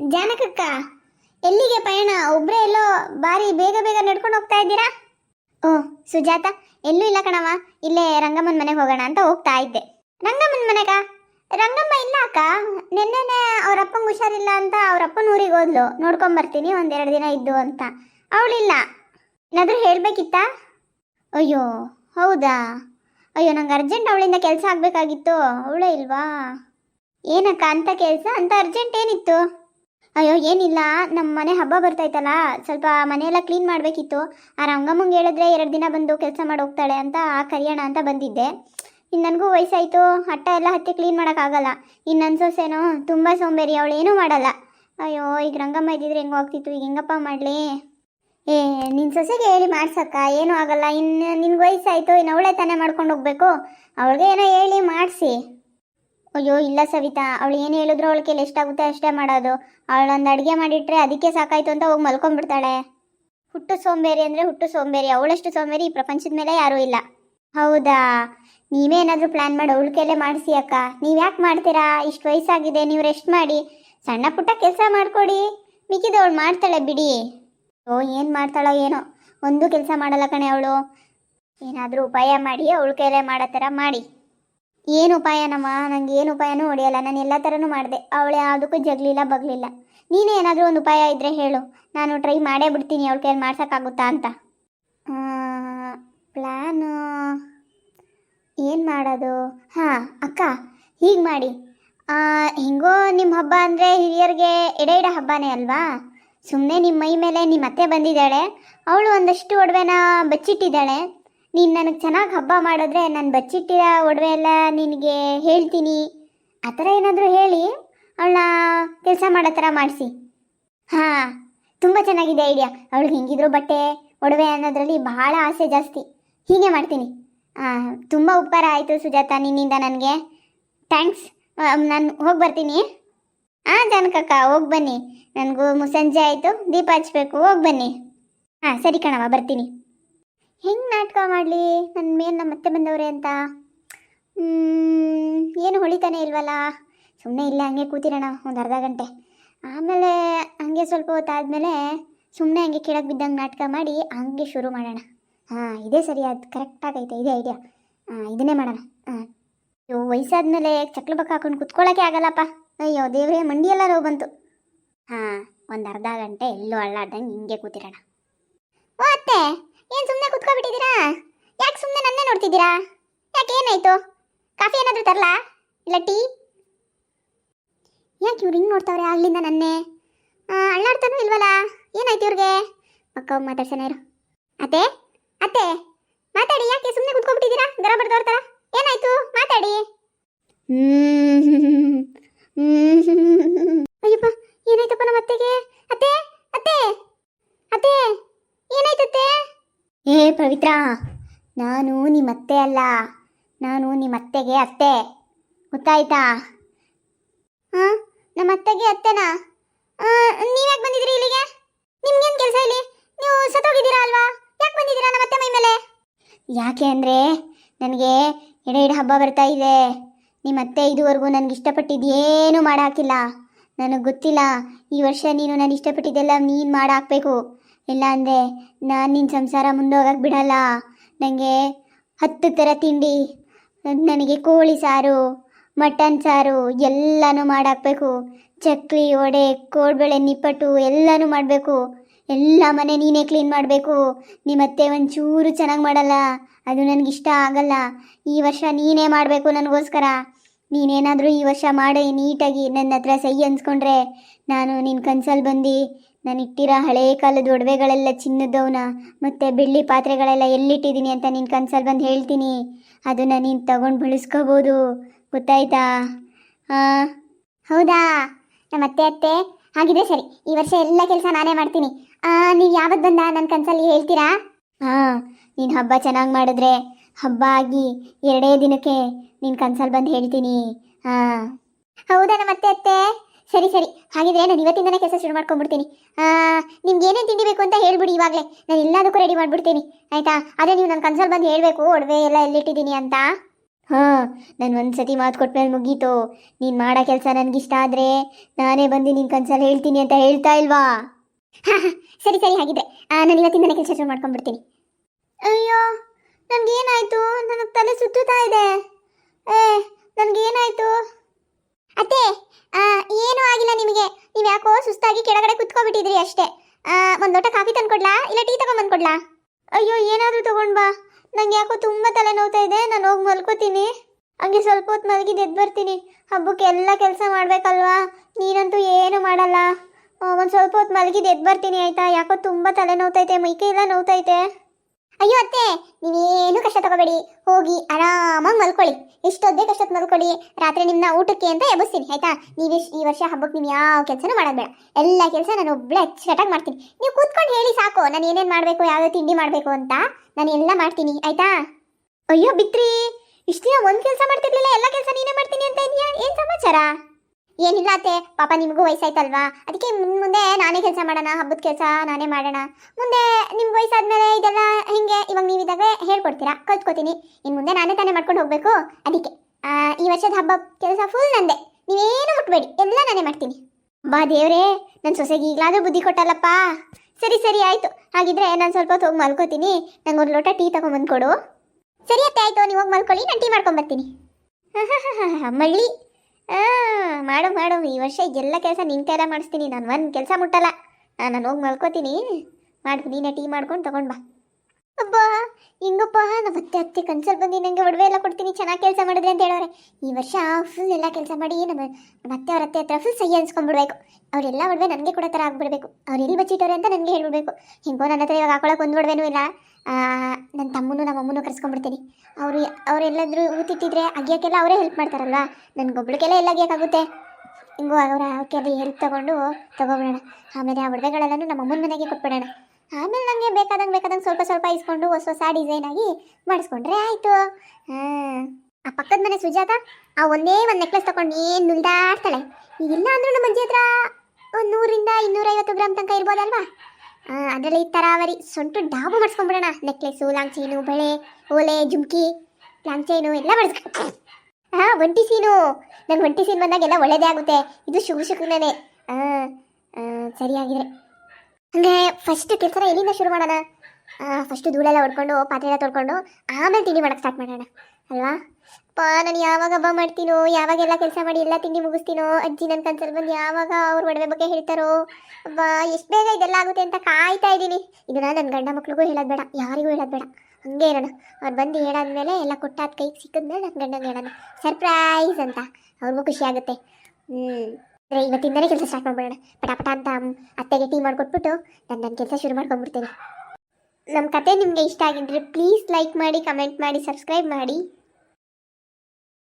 ಜಾನಕಕ್ಕ, ಎಲ್ಲಿಗೆ ಪಯಣ? ಒಬ್ಬರೇ ಎಲ್ಲೋ ಬಾರಿ ಬೇಗ ಬೇಗ ನಡ್ಕೊಂಡು ಹೋಗ್ತಾ ಇದ್ದೀರಾ? ಓ, ಸುಜಾತ, ಎಲ್ಲೂ ಇಲ್ಲ ಕಣವ ಇಲ್ಲೇ ರಂಗಮ್ಮನ ಮನೆಗೆ ಹೋಗೋಣ ಅಂತ ಹೋಗ್ತಾ ಇದ್ದೆ. ರಂಗಮ್ಮನ ಮನೆಗ? ರಂಗಮ್ಮ ಇಲ್ಲ ಅಕ್ಕ. ನಿನ್ನೆನೆ ಅವರಪ್ಪಂಗೆ ಹುಷಾರಿಲ್ಲ ಅಂತ ಅವರಪ್ಪನ ಊರಿಗೆ ಹೋದ್ಲು. ನೋಡ್ಕೊಂಬರ್ತೀನಿ ಒಂದೆರಡು ದಿನ ಇದ್ದು ಅಂತ. ಅವಳಿಲ್ಲ ಏನಾದರೂ ಹೇಳಬೇಕಿತ್ತಾ? ಅಯ್ಯೋ, ಹೌದಾ? ಅಯ್ಯೋ, ನಂಗೆ ಅರ್ಜೆಂಟ್ ಅವಳಿಂದ ಕೆಲಸ ಆಗಬೇಕಾಗಿತ್ತು. ಅವಳೇ ಇಲ್ವಾ? ಏನಕ್ಕ, ಅಂತ ಕೆಲಸ? ಅಂತ ಅರ್ಜೆಂಟ್ ಏನಿತ್ತು? ಅಯ್ಯೋ, ಏನಿಲ್ಲ. ನಮ್ಮ ಮನೆ ಹಬ್ಬ ಬರ್ತೈತಲ್ಲ, ಸ್ವಲ್ಪ ಮನೆಯೆಲ್ಲ ಕ್ಲೀನ್ ಮಾಡಬೇಕಿತ್ತು. ಆ ರಂಗಮ್ಮಂಗೆ ಹೇಳಿದ್ರೆ ಎರಡು ದಿನ ಬಂದು ಕೆಲಸ ಮಾಡಿ ಹೋಗ್ತಾಳೆ ಅಂತ ಕರಿಯೋಣ ಅಂತ ಬಂದಿದ್ದೆ. ಇನ್ನು ನನಗೂ ವಯಸ್ಸಾಯಿತು. ಹಟ್ಟ ಎಲ್ಲ ಹತ್ತಿ ಕ್ಲೀನ್ ಮಾಡೋಕ್ಕಾಗಲ್ಲ ಇನ್ನು ನನ್ನ ಸೊಸೆನೋ ತುಂಬ ಸೋಂಬೇರಿ ಅವಳು ಏನೂ ಮಾಡಲ್ಲ. ಅಯ್ಯೋ, ಈಗ ರಂಗಮ್ಮ ಇದ್ದಿದ್ರೆ ಹೆಂಗೆ ಹೋಗ್ತಿತ್ತು ಈಗ ಹೆಂಗಪ್ಪ ಮಾಡಲಿ? ಏ ನಿನ್ನ ಸೊಸೆಗೆ ಹೇಳಿ ಮಾಡ್ಸಕ್ಕ. ಏನೂ ಆಗಲ್ಲ. ಇನ್ನು ನಿನ್ಗೆ ವಯಸ್ಸಾಯಿತು ಇನ್ನು ಅವಳೇ ತಾನೇ ಮಾಡ್ಕೊಂಡು ಹೋಗ್ಬೇಕು. ಅವಳಿಗೆ ಏನೋ ಹೇಳಿ ಮಾಡಿಸಿ. ಅಯ್ಯೋ, ಇಲ್ಲ ಸವಿತಾ, ಅವಳು ಏನು ಹೇಳಿದ್ರು ಅವಳ ಕೈಲಿ ಎಷ್ಟಾಗುತ್ತೆ ಅಷ್ಟೇ ಮಾಡೋದು. ಅವಳೊಂದು ಅಡುಗೆ ಮಾಡಿಟ್ರೆ ಅದಕ್ಕೆ ಸಾಕಾಯ್ತು ಅಂತ ಹೋಗಿ ಮಲ್ಕೊಂಡ್ಬಿಡ್ತಾಳೆ ಹುಟ್ಟು ಸೋಂಬೇರಿ ಅಂದರೆ ಹುಟ್ಟು ಸೋಂಬೇರಿ, ಅವಳಷ್ಟು ಸೋಂಬೇರಿ ಈ ಪ್ರಪಂಚದ ಮೇಲೆ ಯಾರೂ ಇಲ್ಲ. ಹೌದಾ? ನೀವೇ ಏನಾದರೂ ಪ್ಲ್ಯಾನ್ ಮಾಡಿ, ಅವಳ ಕೈಲೇ ಮಾಡಿಸಿ ಅಕ್ಕ. ನೀವು ಯಾಕೆ ಮಾಡ್ತೀರಾ? ಇಷ್ಟು ವಯಸ್ಸಾಗಿದೆ, ನೀವು ರೆಸ್ಟ್ ಮಾಡಿ. ಸಣ್ಣ ಪುಟ್ಟ ಕೆಲಸ ಮಾಡಿಕೊಡಿ. ಮಿಕ್ಕಿದ ಅವಳು ಮಾಡ್ತಾಳೆ ಬಿಡಿ. ಓ, ಏನು ಮಾಡ್ತಾಳೋ ಏನೋ. ಒಂದು ಕೆಲಸ ಮಾಡಲ್ಲ ಕಣೆ ಅವಳು. ಏನಾದರೂ ಉಪಾಯ ಮಾಡಿ, ಅವಳ ಕೈಲೇ ಮಾಡೋ ಥರ ಮಾಡಿ. ಏನು ಉಪಾಯನಮ್ಮ? ನಂಗೆ ಏನು ಉಪಾಯನೂ ಹೊಡೆಯಲ್ಲ. ನಾನು ಎಲ್ಲ ಥರನೂ ಮಾಡಿದೆ. ಅವಳು ಯಾವುದಕ್ಕೂ ಜಗಲಿಲ್ಲ, ಬಗ್ಲಿಲ್ಲ. ನೀನೇ ಏನಾದರೂ ಒಂದು ಉಪಾಯ ಇದ್ದರೆ ಹೇಳು. ನಾನು ಟ್ರೈ ಮಾಡೇ ಬಿಡ್ತೀನಿ ಅವಳ ಕೈಯಲ್ಲಿ ಮಾಡ್ಸೋಕ್ಕಾಗುತ್ತಾ ಅಂತ. ಪ್ಲ್ಯಾನು ಏನು ಮಾಡೋದು? ಹಾಂ, ಅಕ್ಕ, ಹೀಗೆ ಮಾಡಿ. ಹೆಂಗೋ ನಿಮ್ಮ ಹಬ್ಬ ಅಂದರೆ ಹಿರಿಯರಿಗೆ ಎಡೆ ಇಡ ಹಬ್ಬನೇ ಅಲ್ವಾ? ಸುಮ್ಮನೆ ನಿಮ್ಮ ಮೈ ಮೇಲೆ ನಿಮ್ಮ ಅತ್ತೆ ಬಂದಿದ್ದಾಳೆ. ಅವಳು ಒಂದಷ್ಟು ಒಡವೆನ ಬಚ್ಚಿಟ್ಟಿದ್ದಾಳೆ. ನೀನು ನನಗೆ ಚೆನ್ನಾಗಿ ಹಬ್ಬ ಮಾಡಿದ್ರೆ ನಾನು ಬಚ್ಚಿಟ್ಟಿರೋ ಒಡವೆ ಎಲ್ಲ ನಿನಗೆ ಹೇಳ್ತೀನಿ. ಆ ಥರ ಏನಾದರೂ ಹೇಳಿ, ಅವಳನ್ನ ಕೆಲಸ ಮಾಡೋ ಥರ ಮಾಡಿಸಿ. ಹಾಂ, ತುಂಬ ಚೆನ್ನಾಗಿದೆ ಐಡಿಯಾ. ಅವಳಿಗೆ ಹೆಂಗಿದ್ರು ಬಟ್ಟೆ, ಒಡವೆ ಅನ್ನೋದ್ರಲ್ಲಿ ಬಹಳ ಆಸೆ ಜಾಸ್ತಿ. ಹೀಗೆ ಮಾಡ್ತೀನಿ. ತುಂಬ ಉಪಕಾರ ಆಯಿತು ಸುಜಾತ ನಿನ್ನಿಂದ ನನಗೆ. ಥ್ಯಾಂಕ್ಸ್ ನಾನು ಹೋಗಿ ಬರ್ತೀನಿ. ಹಾಂ ಜಾನಕಕ್ಕ, ಹೋಗಿ ಬನ್ನಿ. ನನಗೂ ಮುಸಂಜೆ ಆಯಿತು. ದೀಪ ಹಚ್ಬೇಕು. ಹೋಗಿ ಬನ್ನಿ. ಹಾಂ, ಸರಿ ಕಣವ ಬರ್ತೀನಿ. ಹೆಂಗೆ ನಾಟಕ ಮಾಡಲಿ? ನನ್ನ ಮೇಲೆ ನಮ್ಮ ಮತ್ತೆ ಬಂದವ್ರೆ ಅಂತ. ಏನು ಹೊಳಿತಾನೆ ಇಲ್ವಲ್ಲ? ಸುಮ್ಮನೆ ಇಲ್ಲೇ ಹಂಗೆ ಕೂತಿರೋಣ, ಒಂದು ಅರ್ಧ ಗಂಟೆ. ಆಮೇಲೆ ಹಂಗೆ ಸ್ವಲ್ಪ ಹೊತ್ತಾದ್ಮೇಲೆ ಸುಮ್ಮನೆ ಹಂಗೆ ಕೆಳಗೆ ಬಿದ್ದಂಗೆ ನಾಟಕ ಮಾಡಿ ಹಂಗೆ ಶುರು ಮಾಡೋಣ. ಹಾಂ, ಇದೇ ಸರಿ, ಅದು ಕರೆಕ್ಟಾಗೈತೆ ಇದೇ ಐಡಿಯಾ ಹಾಂ, ಇದನ್ನೇ ಮಾಡೋಣ. ಹಾಂ. ಅಯ್ಯೋ, ವಯಸ್ಸಾದ್ಮೇಲೆ ಚಕ್ಲ ಬಕ್ಕ ಹಾಕೊಂಡು ಕುತ್ಕೊಳ್ಳೋಕೆ ಆಗಲ್ಲಪ್ಪ. ಅಯ್ಯೋ, ದೇವರೇ ಮಂಡಿಯೆಲ್ಲ ನೋವು ಬಂತು. ಹಾಂ, ಒಂದು ಅರ್ಧ ಗಂಟೆ ಎಲ್ಲೂ ಅಳ್ಳಾಡ್ದಂಗೆ ಹಿಂಗೆ ಕೂತಿರೋಣ. ಓ, ಅತ್ತೆ! ಏನು ಸುಮ್ಮನೆ ಕುತ್ಕೊಬಿಟ್ಟಿದ್ದೀರಾ? ಯಾಕೆ ಸುಮ್ಮನೆ ನನ್ನೇ ನೋಡ್ತಿದ್ದೀರಾ? ಯಾಕೆ ಏನಾಯ್ತು? ಕಾಫಿ ಏನಾದರೂ ತರಲಾ? ಇಲ್ಲ ಟೀ? ಯಾಕೆ ಇವ್ರು ಹಿಂಗೆ ನೋಡ್ತಾವ್ರೆ ಅಲ್ಲಿಂದ ನನ್ನೇ? ಅಳ್ಳಾಡ್ತಾನೂ ಇಲ್ವಲ್ಲ? ಏನಾಯ್ತು ಇವ್ರಿಗೆ? ಹೋಗಿ ಮಾತಾಡ್ಸೋಣ ಇರು. ಅತ್ತೆ? ಅತ್ತೆ? ಮಾತಾಡಿ, ಯಾಕೆ ಸುಮ್ಮನೆ ಕುತ್ಕೊಬಿಟ್ಟಿದ್ದೀರಾ? ಗರ ಬಡ್ದವ್ರ ಏನಾಯ್ತು? ಮಾತಾಡಿ. ಅಯ್ಯಪ್ಪ, ಏನಾಯ್ತಪ್ಪ ನಮ್ಮ ಅತ್ತೆಗೆ ಅತ್ತೆ? ಅತ್ತೆ? ಅತ್ತೆ? ಪವಿತ್ರ. ನಾನು ನಿಮ್ಮ ಅತ್ತೆ ಅಲ್ಲ. ನಾನು ನಿಮ್ಮ ಅತ್ತೆಗೆ ಅತ್ತೆ. ಗೊತ್ತಾಯ್ತಾ? ಹಾಂ ನಮ್ಮ ಅತ್ತೆಗೆ ಅತ್ತೆನಾ ನೀವ್ಯಾಕೆ ಬಂದಿದ್ರಿ ಇಲ್ಲಿಗೆ? ನಿಮ್ಗೇನು ಕೆಲಸ ಇಲ್ಲಿ? ನೀವು ಸತ್ತೋಗಿದ್ದೀರಾ ಅಲ್ವಾ? ಯಾಕೆ ಬಂದಿದ್ದೀರಾ ನಮ್ಮ ಅತ್ತೆ ಮೈ ಮೇಲೆ? ಯಾಕೆ ಅಂದರೆ ನನಗೆ ಎಡೆ ಎಡೆ ಹಬ್ಬ ಬರ್ತಾ ಇದೆ. ನಿಮ್ಮ ಅತ್ತೆ ಇದುವರೆಗೂ ನನಗೆ ಇಷ್ಟಪಟ್ಟಿದ್ದೇನು ಮಾಡಾಕಿಲ್ಲ. ನನಗೆ ಗೊತ್ತಿಲ್ಲ ಈ ವರ್ಷ ನೀನು ನಾನು ಇಷ್ಟಪಟ್ಟಿದ್ದೆಲ್ಲ ನೀನು ಮಾಡಾಕಬೇಕು. ಇಲ್ಲ ಅಂದ್ರೆ ನಾನು ನಿನ್ನ ಸಂಸಾರ ಮುಂದೋಗಕ್ಕೆ ಬಿಡಲ್ಲ. ನನಗೆ ಹತ್ತು ಥರ ತಿಂಡಿ, ನನಗೆ ಕೋಳಿ ಸಾರು, ಮಟನ್ ಸಾರು ಎಲ್ಲನೂ ಮಾಡಾಕಬೇಕು. ಚಕ್ಲಿ, ವಡೆ, ಕೋಡ್ಬಳೆ, ನಿಪ್ಪಟ್ಟು ಎಲ್ಲನೂ ಮಾಡಬೇಕು. ಎಲ್ಲ ಮನೆ ನೀನೇ ಕ್ಲೀನ್ ಮಾಡಬೇಕು. ನಿಮ್ಮತ್ತೆ ಒಂಚೂರು ಚೆನ್ನಾಗಿ ಮಾಡಲ್ಲ. ಅದು ನನಗಿಷ್ಟ ಆಗಲ್ಲ. ಈ ವರ್ಷ ನೀನೇ ಮಾಡಬೇಕು ನನಗೋಸ್ಕರ. ನೀನೇನಾದರೂ ಈ ವರ್ಷ ಮಾಡಿ ನೀಟಾಗಿ ನನ್ನ ಹತ್ರ ಸೈ ಅನ್ಸ್ಕೊಂಡ್ರೆ ನಾನು ನಿನ್ನ ಕನ್ಸಲ್ಲಿ ಬಂದು ನಾನು ಇಟ್ಟಿರೋ ಹಳೇ ಕಾಲದ ಒಡವೆಗಳೆಲ್ಲ ಚಿನ್ನದವನ, ಮತ್ತು ಬೆಳ್ಳಿ ಪಾತ್ರೆಗಳೆಲ್ಲ ಎಲ್ಲಿಟ್ಟಿದ್ದೀನಿ ಅಂತ ನಿನ್ನ ಕನ್ಸಲ್ಲಿ ಬಂದು ಹೇಳ್ತೀನಿ. ಅದನ್ನು ನೀನು ತಗೊಂಡು ಬಳಸ್ಕೋಬೋದು. ಗೊತ್ತಾಯ್ತಾ? ಹಾಂ ಹೌದಾ? ನಮ್ಮ ಅತ್ತೆ ಅತ್ತೆ? ಹಾಗಿದ್ರೆ ಸರಿ, ಈ ವರ್ಷ ಎಲ್ಲ ಕೆಲಸ ನಾನೇ ಮಾಡ್ತೀನಿ. ನೀವು ಯಾವತ್ತು ಬಂದ ನನ್ನ ಕನ್ಸಲ್ಲಿ ಹೇಳ್ತೀರಾ? ಹಾಂ, ನೀನು ಹಬ್ಬ ಚೆನ್ನಾಗಿ ಮಾಡಿದ್ರೆ ಹಬ್ಬ ಆಗಿ ಎರಡೇ ದಿನಕ್ಕೆ ನಿನ್ನ ಕನ್ಸಲ್ಲಿ ಬಂದು ಹೇಳ್ತೀನಿ. ಹಾಂ. ಹೌದಾ ನಮ್ಮ ಅತ್ತೆ ಅತ್ತೆ? ಸರಿ ಸರಿ. ಹಾಗಿದ್ರೆ ನಾನು ಇವತ್ತಿಂದನೇ ಕೆಲಸ ಶುರು ಮಾಡ್ಕೊಂಡ್ಬಿಡ್ತೀನಿ. ನಿಮ್ಗೆ ಏನೇನು ತಿಂಡಿ ಬೇಕು ಅಂತ ಹೇಳ್ಬಿಡಿ ಇವಾಗಲೇ. ನಾನು ಎಲ್ಲದಕ್ಕೂ ರೆಡಿ ಮಾಡಿಬಿಡ್ತೀನಿ. ಆಯಿತಾ? ಅದೇ ನೀವು ನನ್ನ ಕನ್ಸಲ್ ಬಂದು ಹೇಳಬೇಕು, ಒಡವೆ ಎಲ್ಲ ಎಲ್ಲಿಟ್ಟಿದ್ದೀನಿ ಅಂತ. ಹಾಂ, ನಾನು ಒಂದು ಸತಿ ಮಾತು ಕೊಟ್ಮೇಲೆ ಮುಗೀತು. ನೀನು ಮಾಡೋ ಕೆಲಸ ನನಗಿಷ್ಟ ಆದರೆ ನಾನೇ ಬಂದು ನಿನ್ನ ಕನ್ಸಲ್ ಹೇಳ್ತೀನಿ ಅಂತ ಹೇಳ್ತಾ ಇಲ್ವಾ? ಹಾಂ ಸರಿ ಸರಿ, ಹಾಗಿದ್ರೆ. ನಾನು ಇವತ್ತಿಂದನೇ ಕೆಲಸ ಶುರು ಮಾಡ್ಕೊಂಡ್ಬಿಡ್ತೀನಿ. ಅಯ್ಯೋ, ನನಗೇನಾಯಿತು? ನನಗೆ ತಲೆ ಸುತ್ತುತ್ತಾ ಇದೆ. ಏ, ನನಗೇನಾಯಿತು? ಅತ್ತೆ ಏನೂ ಆಗಿಲ್ಲ ನಿಮಗೆ. ನೀವು ಯಾಕೋ ಸುಸ್ತಾಗಿ ಕೆಳಗಡೆ ಕುತ್ಕೊಬಿಟ್ಟಿದ್ರಿ ಅಷ್ಟೇ. ಒಂದು ಲೋಟ ಕಾಫಿ ತಂದ್ಕೊಡ್ಲಾ? ಇಲ್ಲ ಟೀ ತಗೊಂಬಂದ್ಕೊಡ್ಲಾ ಅಯ್ಯೋ, ಏನಾದರೂ ತಗೊಂಡ್ ಬಾ. ನಂಗೆ ಯಾಕೋ ತುಂಬ ತಲೆ ನೋವ್ತಾ ಇದೆ. ನಾನು ಹೋಗಿ ಮಲ್ಕೋತೀನಿ. ಹಂಗೆ ಸ್ವಲ್ಪ ಹೊತ್ತು ಮಲಗಿದ್ದು ಎದ್ದು ಬರ್ತೀನಿ. ಹಬ್ಬಕ್ಕೆ ಎಲ್ಲ ಕೆಲಸ ಮಾಡಬೇಕಲ್ವಾ? ನೀನಂತೂ ಏನು ಮಾಡಲ್ಲ. ಒಂದು ಸ್ವಲ್ಪ ಹೊತ್ತು ಮಲಗಿದ್ದು ಎದ್ದು ಬರ್ತೀನಿ, ಆಯಿತಾ? ಯಾಕೋ ತುಂಬ ತಲೆ ನೋವ್ತೈತೆ ಮೈಕೈ ಎಲ್ಲ ನೋವ್ತೈತೆ ಅಯ್ಯೋ ಅತ್ತೆ, ನೀವೇನು ಕಷ್ಟ ತಗೋಬೇಡಿ. ಹೋಗಿ ಆರಾಮಾಗಿ ಮಲ್ಕೊಳ್ಳಿ. ಎಷ್ಟೊದ್ದೇ ಕಷ್ಟಕ್ಕೆ ಮಲ್ಕೊಳ್ಳಿ. ರಾತ್ರಿ ನಿಮ್ಮನ್ನ ಊಟಕ್ಕೆ ಅಂತ ಎಬ್ಬಿಸ್ತೀನಿ, ಆಯ್ತಾ? ನೀವು ಈ ವರ್ಷ ಹಬ್ಬಕ್ಕೆ ನೀವು ಯಾವ ಕೆಲಸನೂ ಮಾಡೋದು ಬೇಡ. ಎಲ್ಲ ಕೆಲಸ ನಾನು ಒಬ್ಬಳೆ ಅಚ್ಚುಕಟ್ಟಾಗಿ ಮಾಡ್ತೀನಿ. ನೀವು ಕೂತ್ಕೊಂಡು ಹೇಳಿ ಸಾಕು, ನಾನು ಏನೇನು ಮಾಡಬೇಕು ಯಾವ ತಿಂಡಿ ಮಾಡಬೇಕು ಅಂತ. ನಾನು ಎಲ್ಲ ಮಾಡ್ತೀನಿ, ಆಯ್ತಾ? ಅಯ್ಯೋ ಬಿತ್ರಿ, ಇಷ್ಟು ದಿನ ಒಂದು ಕೆಲಸ ಮಾಡ್ತಿರ್ಲಿಲ್ಲ, ಎಲ್ಲ ಕೆಲಸ ನೀನೇ ಮಾಡ್ತೀನಿ ಅಂತ ಏನು ಸಮಾಚಾರ? ಏನಿಲ್ಲ ಅತ್ತೆ, ಪಾಪ ನಿಮಗೂ ವಯಸ್ಸಾಯ್ತಲ್ವಾ? ಅದಕ್ಕೆ ಮುಂದೆ ನಾನೇ ಕೆಲಸ ಮಾಡೋಣ, ಹಬ್ಬದ ಕೆಲಸ ನಾನೇ ಮಾಡೋಣ. ಮುಂದೆ ನಿಮ್ಗೆ ವಯಸ್ಸಾದ್ಮೇಲೆ ಇದೆಲ್ಲ ಹಿಂಗೆ? ಇವಾಗ ನೀವು ಇದ್ದಾಗ ಹೇಳ್ಕೊಡ್ತೀರಾ? ಕಲ್ತ್ಕೋತೀನಿ. ಇನ್ನು ಮುಂದೆ ನಾನೇ ತಾನೇ ಮಾಡ್ಕೊಂಡು ಹೋಗಬೇಕು. ಅದಕ್ಕೆ ಈ ವರ್ಷದ ಹಬ್ಬ ಕೆಲಸ ಫುಲ್ ನಂದೆ. ನೀವೇನು ಮುಟ್ಬೇಡಿ, ಎಲ್ಲ ನಾನೇ ಮಾಡ್ತೀನಿ. ಬಾ ದೇವ್ರೇ ನನ್ನ ಸೊಸೆಗೆ ಈಗಲಾದರೂ ಬುದ್ಧಿ ಕೊಟ್ಟಲ್ಲಪ್ಪ. ಸರಿ ಸರಿ, ಆಯಿತು. ಹಾಗಿದ್ರೆ ನಾನು ಸ್ವಲ್ಪ ಹೊತ್ತು ಹೋಗಿ ಮಲ್ಕೋತೀನಿ. ನಂಗೆ ಒಂದು ಲೋಟ ಟೀ ತಗೊಂಬಂದು ಕೊಡು. ಸರಿ ಅತ್ತೆ, ಆಯಿತು. ನೀವು ಹೋಗಿ ಮಲ್ಕೊಳ್ಳಿ, ನಾನು ಟೀ ಮಾಡ್ಕೊಂಬರ್ತೀನಿ. ಮಳ್ಳಿ. ಮಾಡು ಮಾಡು. ಈ ವರ್ಷ ಎಲ್ಲ ಕೆಲಸ ನಿನ್ನ ಕೈಲ ಮಾಡಿಸ್ತೀನಿ. ನಾನು ಒಂದು ಕೆಲಸ ಮುಟ್ಟಲ್ಲ. ನಾನು ಹೋಗಿ ಮಲ್ಕೋತೀನಿ. ಮಾಡು ನೀನೇ ಟೀ ಮಾಡ್ಕೊಂಡು ತಗೊಂಡು ಬಾ. ಅಬ್ಬಾ, ಹಿಂಗಪ್ಪ. ನಮ್ಮ ಅತ್ತೆ ಅತ್ತೆ ಕನ್ಸಲ್ಲಿ ಬಂದು ನನಗೆ ಒಡವೆ ಎಲ್ಲ ಕೊಡ್ತೀನಿ. ಚೆನ್ನಾಗಿ ಕೆಲಸ ಮಾಡಿದ್ರೆ ಅಂತ ಹೇಳೋರೆ ಈ ವರ್ಷ ಫುಲ್ ಎಲ್ಲ ಕೆಲಸ ಮಾಡಿ ನಮ್ಮ ನಮ್ಮ ಅತ್ತೆ ಅವ್ರ ಅತ್ತೆ ಹತ್ರ ಫುಲ್ ಸಹಿ ಅನ್ಸ್ಕೊಂಡ್ಬಿಡ್ಬೇಕು. ಅವರೆಲ್ಲ ಒಡವೆ ನನಗೆ ಕೂಡ ಥರ ಆಗ್ಬಿಡ್ಬೇಕು. ಅವ್ರು ಎಲ್ಲಿ ಬಚ್ಚಿಟ್ಟವ್ರೆ ಅಂತ ನನಗೆ ಹೇಳ್ಬಿಡ್ಬೇಕು. ಹಿಂಗೋ ನನ್ನ ಹತ್ರ ಇವಾಗ ಹಾಕೊಳಕ್ಕೆ ಒಂದು ಒಡವೆನೂ ಇಲ್ಲ. ನನ್ನ ತಮ್ಮನೂ ನಮ್ಮ ಅಮ್ಮನೂ ಕರ್ಸ್ಕೊಂಡ್ಬಿಡ್ತೀನಿ. ಅವರು ಅವರೆಲ್ಲಾದರೂ ಊತಿಟ್ಟಿದ್ರೆ ಅಗಿಯೋಕ್ಕೆಲ್ಲ ಅವರೇ ಹೆಲ್ಪ್ ಮಾಡ್ತಾರಲ್ವಾ? ನನಗೊಬ್ಳಿಗೆಲ್ಲ ಎಲ್ಲ ಅಗಿಯೋಕ್ಕಾಗುತ್ತೆ ಹಿಂಗೂ ಅವರ ಅವಕ್ಕೆಲ್ಲ ಹೆಲ್ಪ್ ತೊಗೊಂಡು ತೊಗೊಬಿಡೋಣ. ಆಮೇಲೆ ಆ ಒಡವೆಗಳೆಲ್ಲನೂ ನಮ್ಮ ಅಮ್ಮನ ಮನೆಗೆ ಕೊಟ್ಬಿಡೋಣ. ಆಮೇಲೆ ನನಗೆ ಬೇಕಾದಂಗೆ ಬೇಕಾದಂಗೆ ಸ್ವಲ್ಪ ಸ್ವಲ್ಪ ಇಸ್ಕೊಂಡು ಹೊಸ ಹೊಸ ಡಿಸೈನ್ ಆಗಿ ಮಾಡಿಸ್ಕೊಂಡ್ರೆ ಆಯಿತು. ಆ ಪಕ್ಕದ ಮನೆ ಸುಜಾತ ಆ ಒಂದೇ ಒಂದು ನೆಕ್ಲೆಸ್ ತೊಗೊಂಡು ಏನು ನುಲ್ದಾಡ್ತಾಳೆ ಈಗಿಲ್ಲ ಅಂದ್ರೂ ನಮ್ಮ ಅಜ್ಜಿ ಹತ್ರ ಒಂದು ನೂರಿಂದ ಇನ್ನೂರೈವತ್ತು ಗ್ರಾಮ್ ತನಕ ಇರ್ಬೋದಲ್ವಾ? ಅದರಲ್ಲಿ ಈ ತರಾವರಿ ಸೊಂಟು ಡಾಬು ಮಾಡಿಸ್ಕೊಂಡ್ಬಿಡೋಣ. ನೆಕ್ಲೆಸ್ಸು ಲಾಂಗ್ ಚೈನು, ಬಳೆ, ಓಲೆ, ಜುಮ್ಕಿ ಲಾಂಗ್ ಚೈನು ಎಲ್ಲ ಮಾಡಿಸ್ಕೊ ಹಾಂ, ಒಂಟಿ ಸೀನು. ನಂಗೆ ಒಂಟಿ ಸೀನ್ ಬಂದಾಗ ಎಲ್ಲ ಒಳ್ಳೇದೇ ಆಗುತ್ತೆ. ಇದು ಶುಭ ಶುಕ್ರನೇ. ಹಾಂ ಸರಿಯಾಗಿದೆ. ಅಂದರೆ ಫಸ್ಟ್ ಕೆಲಸ ಎಲ್ಲಿಂದ ಶುರು ಮಾಡೋಣ? ಫಸ್ಟು ಧೂಳೆಲ್ಲ ಹೊಡ್ಕೊಂಡು ಪಾತ್ರೆ ಎಲ್ಲ ತೊಳ್ಕೊಂಡು, ಆಮೇಲೆ ತಿಂಡಿ ಮಾಡೋಕ್ಕೆ ಸ್ಟಾರ್ಟ್ ಮಾಡೋಣ. ಅಲ್ವಾ ಪಾ, ನಾನು ಯಾವಾಗ ಹಬ್ಬ ಮಾಡ್ತೀನೋ, ಯಾವಾಗೆಲ್ಲ ಕೆಲಸ ಮಾಡಿ ಎಲ್ಲ ತಿಂಡಿ ಮುಗಿಸ್ತೀನೋ, ಅಜ್ಜಿ ನನ್ನ ಕನ್ಸಲ್ಲಿ ಬಂದು ಯಾವಾಗ ಅವ್ರ ಒಡವೆ ಬಗ್ಗೆ ಹೇಳ್ತಾರೋ, ಅಬ್ಬಾ, ಎಷ್ಟು ಬೇಗ ಇದೆಲ್ಲ ಆಗುತ್ತೆ ಅಂತ ಕಾಯ್ತಾ ಇದ್ದೀನಿ. ಇದನ್ನ ನನ್ನ ಗಂಡ ಮಕ್ಳಿಗೂ ಹೇಳೋದು ಬೇಡ, ಯಾರಿಗೂ ಹೇಳೋದು ಬೇಡ. ಹಂಗೆ ಇರೋಣ. ಅವ್ರು ಬಂದು ಹೇಳಾದ್ಮೇಲೆ ಎಲ್ಲ ಕೊಟ್ಟಾದ ಕೈಗೆ ಸಿಕ್ಕಿದ್ಮೇಲೆ ನನ್ನ ಗಂಡನ ಹೇಳೋಣ. ಸರ್ಪ್ರೈಸ್ ಅಂತ. ಅವ್ರಿಗೂ ಖುಷಿ ಆಗುತ್ತೆ. ಹ್ಞೂ ಅಂದರೆ ಇವತ್ತಿಂದನೇ ಕೆಲಸ ಸ್ಟಾರ್ಟ್ ಮಾಡ್ಬಿಡೋಣ. ಪಟ ಅಂತ ಅತ್ತೆಗೆ ಟೀ ಮಾಡಿಕೊಟ್ಬಿಟ್ಟು ನಾನು ನನ್ನ ಕೆಲಸ ಶುರು ಮಾಡ್ಕೊಂಡ್ಬಿಡ್ತೇನೆ ನಮ್ಮ ಕತೆ ನಿಮಗೆ ಇಷ್ಟ ಆಗಿದ್ರೆ ಪ್ಲೀಸ್ ಲೈಕ್ ಮಾಡಿ, ಕಮೆಂಟ್ ಮಾಡಿ, ಸಬ್ಸ್ಕ್ರೈಬ್ ಮಾಡಿ.